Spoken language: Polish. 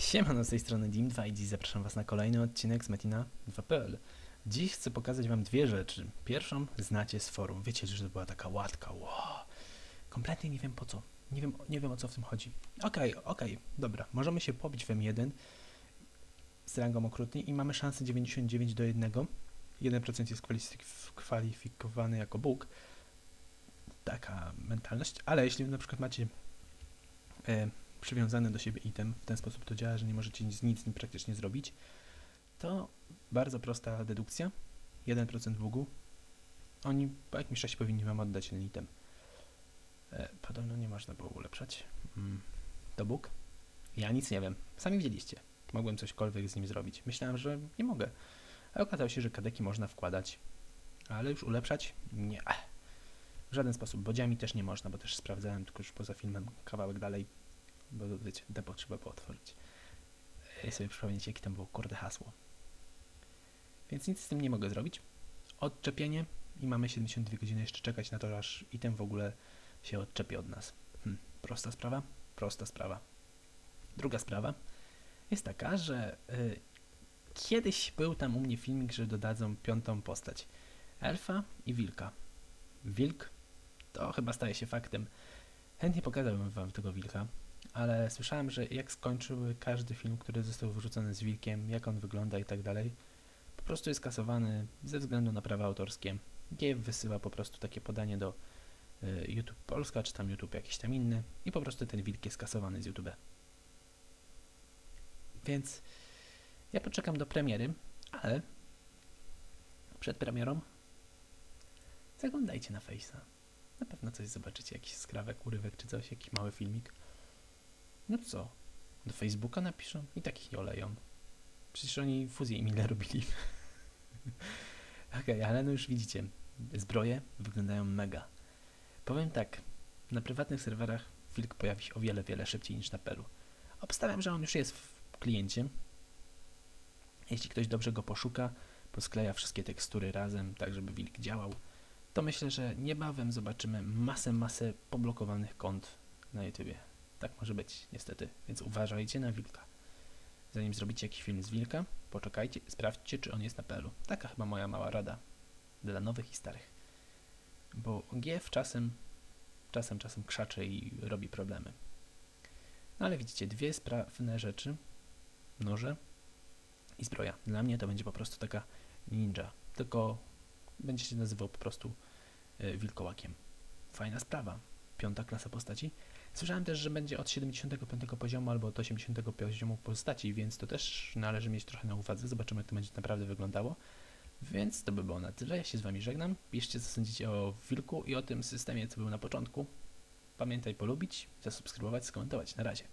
Siemano, z tej strony Dim2 i dziś zapraszam Was na kolejny odcinek z Metina 2.pl. Dziś chcę pokazać Wam dwie rzeczy. Pierwszą znacie z forum. Wiecie, że to była taka łatka. Wow. Kompletnie nie wiem po co. Nie wiem, nie wiem o co w tym chodzi. Okej, okej, dobra. Możemy się pobić w M1 z rangą okrutnej i mamy szansę 99 do 1. 1% jest kwalifik- kwalifikowany jako Bóg. Taka mentalność. Ale jeśli na przykład macie e, przywiązany do siebie item, w ten sposób to działa, że nie możecie nic, nic z nim praktycznie zrobić, to bardzo prosta dedukcja, 1% bugu, oni po jakimś czasie powinni wam oddać ten item. E, podobno nie można było ulepszać. Mm, to bóg? Ja nic nie wiem. Sami widzieliście. Mogłem cośkolwiek z nim zrobić. Myślałem, że nie mogę. A okazało się, że kadeki można wkładać, ale już ulepszać? Nie. W żaden sposób. Bodziami też nie można, bo też sprawdzałem, tylko już poza filmem kawałek dalej bo wiecie, depo trzeba było otworzyć. I sobie przypomnieć, jakie tam było kurde hasło. Więc nic z tym nie mogę zrobić. Odczepienie i mamy 72 godziny jeszcze czekać na to, aż item w ogóle się odczepi od nas. Hm, prosta sprawa? Prosta sprawa. Druga sprawa jest taka, że y, kiedyś był tam u mnie filmik, że dodadzą piątą postać. Elfa i wilka. Wilk to chyba staje się faktem. Chętnie pokazałbym wam tego wilka, ale słyszałem, że jak skończyły każdy film, który został wyrzucony z wilkiem, jak on wygląda i tak dalej, po prostu jest kasowany ze względu na prawa autorskie. GF wysyła po prostu takie podanie do y, YouTube Polska, czy tam YouTube jakiś tam inny i po prostu ten wilk jest kasowany z YouTube. Więc ja poczekam do premiery, ale przed premierą zaglądajcie na Face'a. Na pewno coś zobaczycie, jakiś skrawek, urywek czy coś, jakiś mały filmik. No co? Do Facebooka napiszą i takich nie oleją. Przecież oni fuzję Emile robili. Okej, ale no już widzicie, zbroje wyglądają mega. Powiem tak, na prywatnych serwerach wilk pojawi się o wiele, wiele szybciej niż na pelu. Obstawiam, że on już jest w kliencie. Jeśli ktoś dobrze go poszuka, poskleja wszystkie tekstury razem, tak żeby wilk działał, to myślę, że niebawem zobaczymy masę, masę poblokowanych kont na YouTubie. Tak może być, niestety, więc uważajcie na wilka. Zanim zrobicie jakiś film z wilka, poczekajcie, sprawdźcie, czy on jest na pelu. Taka chyba moja mała rada dla nowych i starych. Bo GF czasem, czasem, czasem krzacze i robi problemy. No ale widzicie, dwie sprawne rzeczy, noże i zbroja. Dla mnie to będzie po prostu taka ninja, tylko będzie się nazywał po prostu y, wilkołakiem. Fajna sprawa. Piąta klasa postaci. Słyszałem też, że będzie od 75 poziomu albo od 80 poziomu postaci, więc to też należy mieć trochę na uwadze. Zobaczymy, jak to będzie naprawdę wyglądało. Więc to by było na tyle. Ja się z Wami żegnam. Piszcie, co sądzicie o Wilku i o tym systemie, co był na początku. Pamiętaj polubić, zasubskrybować, skomentować. Na razie.